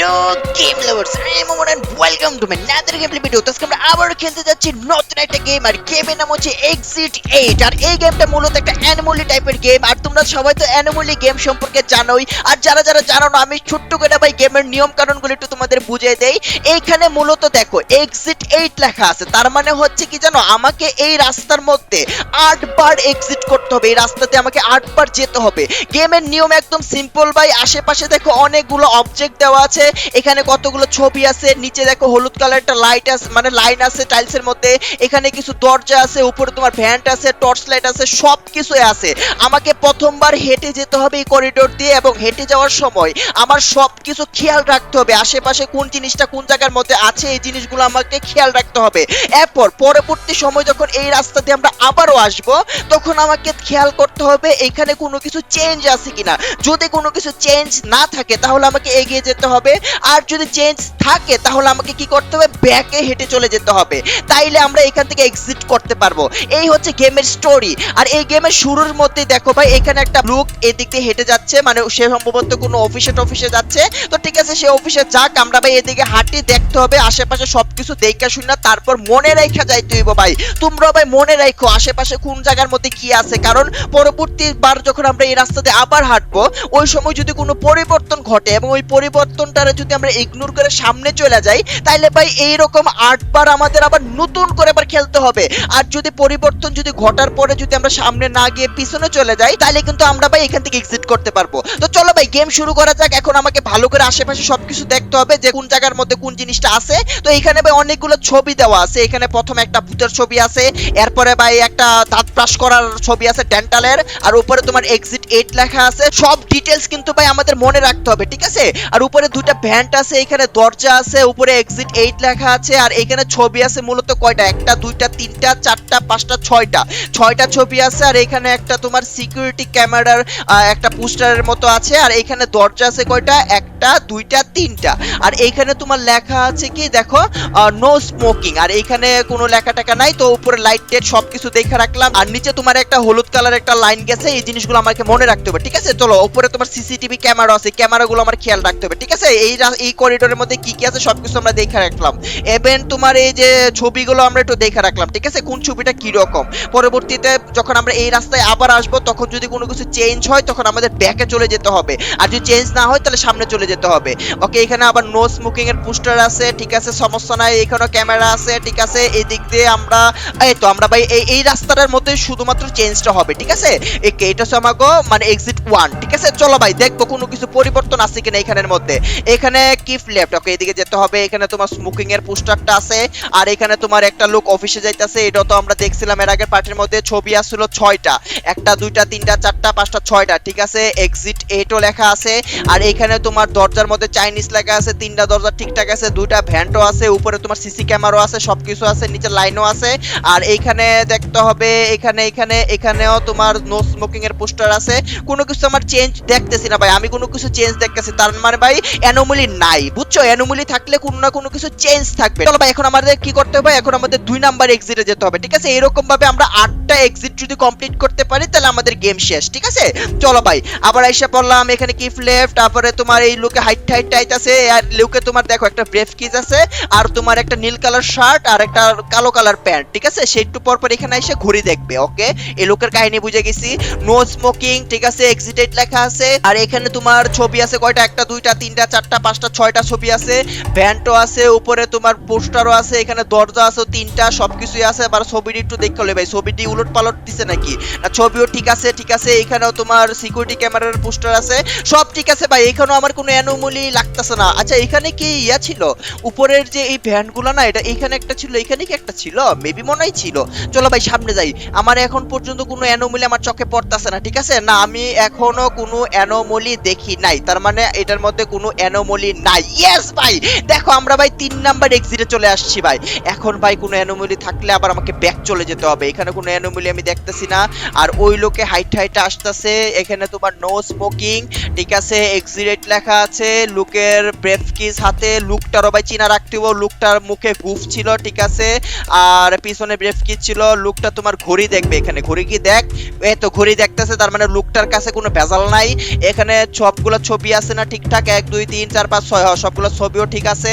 Hello game lovers আমি Momon welcome to my another game video তো আজকে আমরা আবার খেলতে যাচ্ছি নতুন একটা গেম আর গেমের নাম হচ্ছে এক্সিট 8 আর এই গেমটা মূলত একটা অ্যানিমলি টাইপের গেম আর তোমরা সবাই তো অ্যানিমলি গেম সম্পর্কে জানোই। আর যারা যারা জানো না, আমি ছোট্ট করে ভাই গেমের নিয়ম কানুনগুলো একটু তোমাদের বুঝিয়ে দেই। এইখানে মূলত দেখো এক্সিট 8 লেখা আছে। তার মানে হচ্ছে কি জানো, আমাকে এই রাস্তার মধ্যে আটবার এক্সিট করতে হবে। এই রাস্তাতে আমাকে আটবার যেতে হবে। গেমের নিয়ম একদম সিম্পল ভাই। আশেপাশে দেখো অনেকগুলো অবজেক্ট দেওয়া আছে। এখানে কতগুলো ছবি আছে, নিচে দেখো হলুদ কালার একটা লাইট আছে মানে লাইন আছে টাইলসের মধ্যে, এখানে কিছু দরজা আছে, উপরে তোমার ভ্যান্ট আছে টর্চ লাইট আছে সব কিছু আছে। আমাকে প্রথমবার হেঁটে যেতে হবে এই করিডোর দিয়ে এবং হেঁটে যাওয়ার সময় আমার সব কিছু খেয়াল রাখতে হবে, আশেপাশে কোন জিনিসটা কোন জায়গার মধ্যে আছে, এই জিনিসগুলো আমাকে খেয়াল রাখতে হবে। এরপর পরবর্তী সময় যখন এই রাস্তা দিয়ে আমরা আবারও আসব, তখন আমাকে খেয়াল করতে হবে এখানে কোনো কিছু চেঞ্জ আছে কিনা। যদি কোনো কিছু চেঞ্জ না থাকে, তাহলে আমাকে এগিয়ে যেতে হবে আর যদি চেঞ্জ থাকে, তাহলে আমাকে কি করতে হবে? ব্যাকে হেঁটে চলে যেতে হবে। তাইলে আমরা এখান থেকে এক্সিট করতে পারব। এই হচ্ছে গেমের স্টোরি আর এই গেমের শুরুর মধ্যে দেখো ভাই, এখানে একটা লোক এদিক দিয়ে হেঁটে যাচ্ছে। মানে সে সম্ভবত কোনো অফিসে টফিসে যাচ্ছে। তো ঠিক আছে, সে অফিসে যাক, আমরা ভাই এদিকে হাঁটি দেখতে হবে। আশেপাশে সবকিছু দেখা শুনে তারপর মনে রেখা যাইতে হইব ভাই। তোমরা ভাই মনে রাখো, আশেপাশে কোন জায়গার মধ্যে কি আছে? কারণ পরবর্তীবার যখন আমরা এই রাস্তাতে আবার হাঁটবো, ওই সময় যদি কোনো পরিবর্তন ঘটে এবং ওই পরিবর্তনটারে যদি আমরা ইগনোর করে সামনে চলে যাই, তাইলে ভাই এইরকম আটবার আমাদের আবার নতুন করে আবার খেলতে হবে। আর যদি পরিবর্তন যদি ঘটার পরে যদি আমরা সামনে না গিয়ে পিছনে চলে যাই তাহলে কিন্তু আমরা ভাই এখান থেকে এক্সিট করতে পারব। তো চলো ভাই গেম শুরু করা যাক। এখন আমাকে ভালো করে আশেপাশে সবকিছু দেখতে হবে যে কোন জায়গার মধ্যে কোন জিনিসটা আছে। তো এখানে ভাই অনেকগুলো ছবি দেওয়া আছে। এখানে প্রথম একটা ভূতের ছবি আছে, এরপরে ভাই একটা দাঁত ব্রাশ করার ছবি আছে ডেন্টালের, আর উপরে তোমার এক্সিট এইট লেখা আছে। সব ডিটেলস কিন্তু ভাই আমাদের মনে রাখতে হবে, ঠিক আছে? আর উপরে দুটো ভ্যান্ট আছে, এখানে দরজা আছে, উপরে এক্সিট এইট লেখা আছে, আর এখানে ছবি আছে মূলত কয়টা? একটা, দুইটা, তিনটা, চারটা, পাঁচটা, ছয়টা। ছয়টা ছবি আছে, আর এখানে একটা তোমার সিকিউরিটি ক্যামেরার একটা পোস্টারের মতো আছে, আর এখানে দরজা আছে কয়টা? একটা, দুইটা, তিনটা। আর এইখানে তোমার লেখা আছে কি, দেখো নো স্মোকিং আর এইখানে কোনো লেখা টাকা নাই, তো উপরে লাইট টেট সবকিছু দেখে রাখলাম। আর নিচে তোমার একটা হলুদ কালার একটা লাইন গেছে, এই জিনিসগুলো আমাকে মনে রাখতে হবে, ঠিক আছে? চলো, উপরে তোমার সিসিটিভি ক্যামেরা আছে ক্যামেরাগুলো আমার খেয়াল রাখতে হবে, ঠিক আছে? এই এই করিডোরের মধ্যে কি কি আছে, সবকিছু আমরা দেখে রাখলাম। এভেন তোমার এই যে ছবিগুলো আমরা একটু দেখে রাখলাম, ঠিক আছে? কোন ছবিটা কি রকম পরবর্তীতে যখন আমরা এই রাস্তায় আবার আসব, তখন যদি কোনো কিছু চেঞ্জ হয়, তখন আমাদের ব্যাকে চলে যেতে হবে। আর যদি চেঞ্জ না হয়, তাহলে সামনে চলে যেতে হবে। ওকে এখানে আবার নো স্মোকিং এর পোস্টার আছে, ঠিক আছে? সমস্যা নাই, এখানেও ক্যামেরা আছে, ঠিক আছে? এই দিক দিয়ে আমরা, এই তো আমরা ভাই, এই এই রাস্তাটার মধ্যে শুধুমাত্র চেঞ্জটা হবে, ঠিক আছে? এই হচ্ছে আমাকে মানে এক্সিট ওয়ান ঠিক আছে? চলো ভাই, দেখব কোনো কিছু পরিবর্তন আছে কিনা এখানের মধ্যে। এখানে কিফ লেফট ওকে এদিকে যেতে হবে। এখানে তোমার স্মোকিং এর পোস্টারটা আছে, আর এখানে তোমার একটা লোক অফিসে যাইতেছে এটা তো আমরা দেখছিলাম এর আগের পার্টির মধ্যে, ছবি আসছিল ছয়টা। একটা, দুইটা, তিনটা, চারটা, পাঁচটা, ছয়টা, ঠিক আছে? এক্সিট এইটও লেখা আছে, আর এখানে তোমার দরজার মধ্যে চাইনিজ লেখা আছে, তিনটা দরজা ঠিকঠাক আছে, দুইটা ভ্যান্টও আছে, উপরে তোমার সিসি ক্যামেরাও আছে, সবকিছু আছে, নিচে লাইনও আছে। আর এইখানে দেখতে হবে, এখানে এখানে, এখানেও তোমার নো স্মোকিং এর পোস্টার আছে। কোনো কিছু আমার চেঞ্জ দেখতেছি না ভাই, আমি কোনো কিছু চেঞ্জ দেখতেছি, তার মানে ভাই অ্যানোমালি নাই, বুঝছ? অ্যানোমালি থাকলে কোনো না কোনো কিছু চেঞ্জ থাকবে। চলো ভাই, এখন আমাদের কি করতে হবে? এখন আমাদের দুই নাম্বার এক্সিটে যেতে হবে, ঠিক আছে? এরকম ভাবে আমরা আটটা এক্সিট যদি কমপ্লিট করতে পারি, তাহলে আমাদের গেম শেষ, ঠিক আছে? চলো ভাই, আবার এসে পড়লাম, এখানে কিফ লেফট তারপরে তোমার এই লুকে হাইট হাইট আছে আর লুকে তোমার দেখো একটা ব্রেফ কিজ আছে, আর তোমার একটা নীল কালার শার্ট আর একটা কালো কালার প্যান্ট, ঠিক আছে? সে একটু পর পর এখানে এসে ঘুরি দেখবে ওকে এই লোকের কাহিনী বুঝে গেছি। নো স্মোকিং ঠিক আছে? এক্সিটেড লেখা আছে। আর এখানে তোমার ছবি আছে কয়টা? একটা, দুইটা, তিনটা, চারটা, পাঁচটা, ছয়টা ছবি আছে। ভ্যান্টও আছে, উপরে তোমার পোস্টারও আছে, এখানে দরজা আছে, তিনটা, সবকিছুই আছে। আবার ছবিটি একটু দেখতে হলে ভাই ছবিটি উলট পালট দিছে নাকি? না, ছবিও ঠিক আছে ঠিক আছে। এখানেও তোমার সিকিউরিটি ক্যামেরার পোস্টার আছে। সব ঠিক আছে ভাই, এখানেও আমার কোনো অ্যানোমলি লাগতেছে না? আচ্ছা এখানে কি ইয়া ছিল? উপরের যে এই ভ্যানগুলো না, এটা এখানে একটা ছিল, এখানে কি একটা ছিল? মেবি মনে হয় ছিল। চলো ভাই, সামনে যাই। আমার এখন পর্যন্ত কোনো অ্যানোমলি আমার চোখে পড়তেছে না, ঠিক আছে? না, আমি এখনও কোনো অ্যানোমলি দেখি নাই। তার মানে এটার মধ্যে কোনো অ্যানোমলি নাই। ইয়েস ভাই! দেখো, আমরা ভাই তিন নাম্বার এক্সিটে চলে আসছি, ভাই। এখন ভাই কোনো অ্যানোমলি থাকলে আবার আমাকে ব্যাক চলে যেতে হবে। এখানে কোনো অ্যানোমলি আমি দেখতেছি না। আর ওই লোকে হাইট হাইট আসতেছে। এখানে তোমার নো স্মোকিং ঠিক আছে? এক্সিরেট লেখা আছে, লুকের ব্রেফ কিস হাতে লুকটারও ভাই চিনা রাখতে লুকটার মুখে গুফ ছিল, ঠিক আছে? আর পিছনে ব্রেফ কিস ছিল, লুকটা তোমার ঘড়ি দেখবে এখানে। ঘড়ি কি দেখ? এই তো ঘড়ি দেখতেছে, তার মানে লুকটার কাছে কোনো ভেজাল নাই। এখানে সবগুলো ছবি আছে না ঠিকঠাক? এক, দুই, তিন, চার, পাঁচ, ছয় হয় সবগুলো ছবিও ঠিক আছে।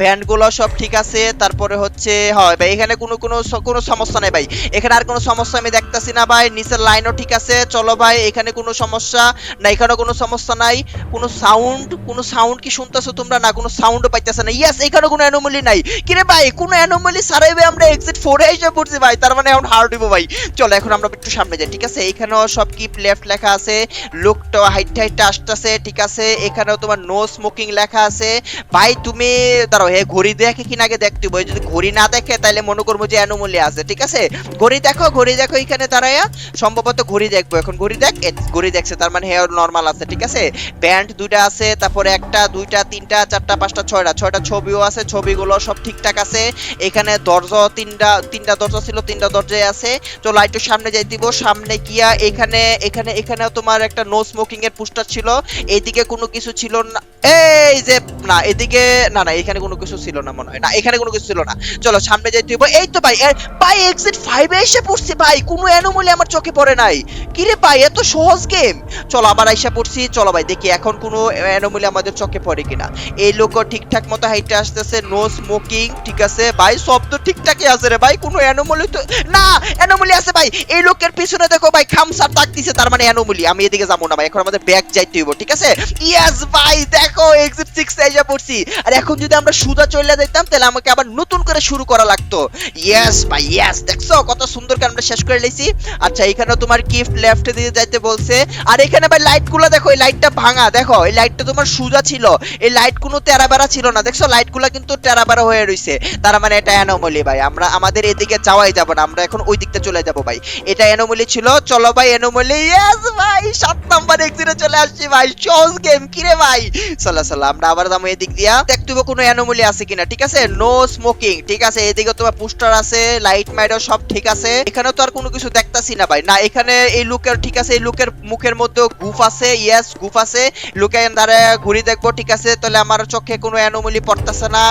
ব্যান্ডগুলো সব ঠিক আছে। তারপরে হচ্ছে, হয় ভাই, এখানে কোনো কোনো কোনো সমস্যা নেই ভাই। এখানে আর কোনো সমস্যা আমি দেখতাছি না ভাই। নিচের লাইনও ঠিক আছে। চলো ভাই, এখানে কোনো সমস্যা না এখানেও কোনো সমস্যা নাই। কোনো সাউন্ড কোনো সাউন্ড কি শুনতেছো তোমরা? না, কোনো সাউন্ডও পাইতেছে না। ইয়েস এখানে কোনো অ্যানোমালি নাই। কিরে ভাই, কোনো অ্যানোমালি ভাই আমরা এক্সিট ফোরে এসে পড়ছি ভাই। তার মানে এখন হার্ড দিব ভাই। চলো, এখন আমরা একটু সামনে যাই, ঠিক আছে? এখানেও সব কি লেফট লেখা আছে। লোকটা হাইট হাইট আসতেছে, ঠিক আছে? এখানেও তোমার নো স্মোকিং লেখা আছে। ভাই, তুমি দাঁড়াও হে ঘড়ি দেখে কিনা আগে দেখতে বই যদি ঘড়ি না দেখে তাহলে মনে করব যে অ্যানোমালি আছে, ঠিক আছে? ঘড়ি দেখো ঘড়ি দেখো এখানে দাঁড়ায়া। সম্ভবত ঘড়ি দেখব। এখন ঘড়ি দেখ ঘড়ি দেখছে, তার মানে হেয়ার নর্মাল আছে, ঠিক আছে? ব্যান্ড দুইটা তারপরে একটা, দুইটা, তিনটা, চারটা, পাঁচটা, ছয়টা ছয়টা ছবিও আছে, ছবিগুলো সব ঠিকঠাক আছে। এখানে দরজা তিনটা তিনটা দরজা ছিল, তিনটা দরজায় আছে। তো লাইটের সামনে যাই দিব, সামনে গিয়া এখানে এখানে, এখানেও তোমার একটা নো স্মোকিং এর পোস্টার ছিল। এইদিকে কোনো কিছু ছিল না এই যে, না, এদিকে, না না, এখানে কোনো কিছু ছিল না মনে হয়। না, এখানে কোনো কিছু ছিল না। চলো, সামনে যাই দিব এই তো ভাই ভাই এক্সিট ফাইভে এসে পড়ছি ভাই। কোনো অ্যানোমালি আমার চোখে পড়ে নাই। কিরে ভাই, এত সহজ গেম চলো, আবার আইসা পড়ছি। চলো ভাই, দেখি এখন কোনো অ্যানোমালি আমাদের চোখে পড়ে কিনা। এই লোকও ঠিকঠাক মতো হাইটে আসতেছে নো স্মোকিং ঠিক আছে? ভাই, সব তো ঠিকঠাকই আছে রে ভাই, কোনো অ্যানোমালি তো না অ্যানোমালি আছে ভাই। এই লোকের পিছনে দেখো ভাই, খামসার তাক দিছে, তার মানে অ্যানোমালি আমি এদিকে যাব না ভাই, এখন আমাদের ব্যাগ যাইতে হইব, ঠিক আছে? ইয়েস ভাই, দেখো এক্সিট সিক্স এসে পড়ছি। আর এখন যদি আমরা সুদা চলে যাইতাম, তাহলে আমাকে আবার নতুন করে শুরু করা লাগতো। ইয়েস ভাই ইয়েস দেখছ? কত সুন্দর করে আমরা শেষ করে লেছি আচ্ছা এখানে তোমার গিফট লেফট দিয়ে যাইতে বলছে। আর এখানে ভাই লাইটগুলো দেখো, এই লাইটটা ভাঙা, দেখো? এই লাইটটা তোমার সুজা ছিল। এই লাইট কোনো তেরাবেরা ছিল না। দেখছ? লাইটগুলো কিন্তু তেরাবেরা হয়ে রইছে। তার মানে এটা অ্যানোমলি ভাই। আমরা, আমাদের এদিকে যাওয়াই যাব না। আমরা এখন ওই দিকটা চলে যাব ভাই। এটা অ্যানোমলি ছিল। চলো ভাই অ্যানোমলি ইয়েস ভাই, সাত নাম্বার এক্সিটে চলে আসছি ভাই। সহজ গেম কিরে ভাই? চলো আমরা আবার যাব এদিক দিয়া। দেখতে কোনো অ্যানোমলি আছে কিনা ঠিক আছে? নো স্মোকিং ঠিক আছে? এদিকে তোমার পোস্টার আছে লাইট মাইটও সব ঠিক আছে। এখানে তো আর কোনো কিছু দেখতাছি না ভাই। না এখানে এই লুকের ঠিক আছে? এই লুকের মুখের মধ্যে গুফ আছে ইয়েস গুফ আছে। লুকে দ্বারা ঘুরি দেখব ঠিক আছে? তাহলে আমার চোখে কোনো অ্যানোমলি পড়তেছে না।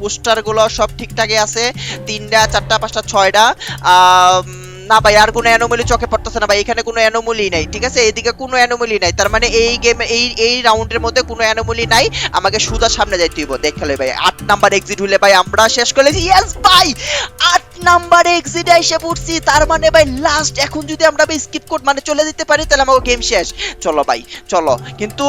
পোস্টারগুলো সব ঠিকঠাকই আছে। তিনটা চারটা পাঁচটা ছয়টা। আম, না ভাই, আর কোনো অ্যানোমলি চোখে পড়তেছে না ভাই, এখানে কোনো অ্যানোমলি নাই, ঠিক আছে? এদিকে কোনো অ্যানোমলি নাই, তার মানে এই গেম এই এই রাউন্ডের মধ্যে কোনো অ্যানোমলি নাই, আমাকে সুদা সামনে যাইতে হইব দেখলে ভাই, আট নাম্বার এক্সিট হলে ভাই আমরা শেষ করে ইয়েস ভাই, আট নাম্বার এক্সিট এসে পড়ছি, তার মানে ভাই লাস্ট এখন যদি আমরা ভাই স্কিপ কোড মানে চলে যেতে পারি, তাহলে আমাকে গেম শেষ, চলো ভাই, চলো, কিন্তু,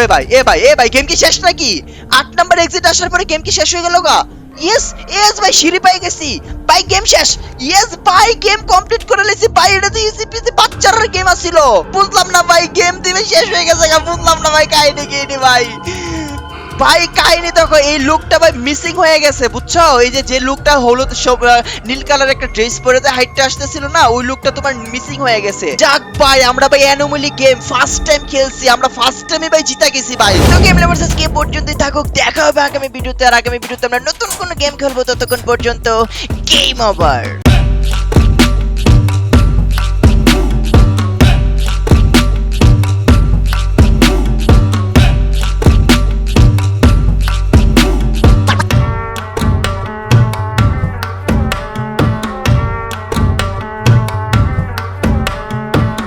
এ ভাই এ ভাই এ ভাই গেম কি শেষ নাকি? আট নাম্বার এক্সিট আসার পরে গেম কি শেষ হয়ে গেল গা? ইয়েস ইয়েস ভাই, সিঁড়ি পাই গেছি। ভাই গেম শেষ। ইয়েস ভাই গেম কমপ্লিট করে লেছি ভাই এটা তো পিজি বাচ্চার গেম আছিল। বুঝলাম না ভাই গেম দিবে, শেষ হয়ে গেছে বুঝলাম না ভাই, কাহিনী কি ভাই। ভাই, কাহিনী দেখো, এই লুকটা ভাই মিসিং হয়ে গেছে, বুঝছ? এই যে যে লুকটা হলুদ নীল কালার একটা ড্রেস পরে যে হাইটটা আসতেছিল না, ওই লুকটা তোমার মিসিং হয়ে গেছে। যাক ভাই, আমরা ভাই অ্যানোমালি গেম ফার্স্ট টাইম খেলছি, আমরা ফার্স্ট টাইমে ভাই জিতা গেছি ভাই। তো গেম লাভার্স আজকে এই পর্যন্তই থাকুক, দেখা হবে আগামী ভিডিওতে আর আগামী ভিডিওতে আমরা নতুন কোনো গেম খেলব ততক্ষণ পর্যন্ত গেম ওভার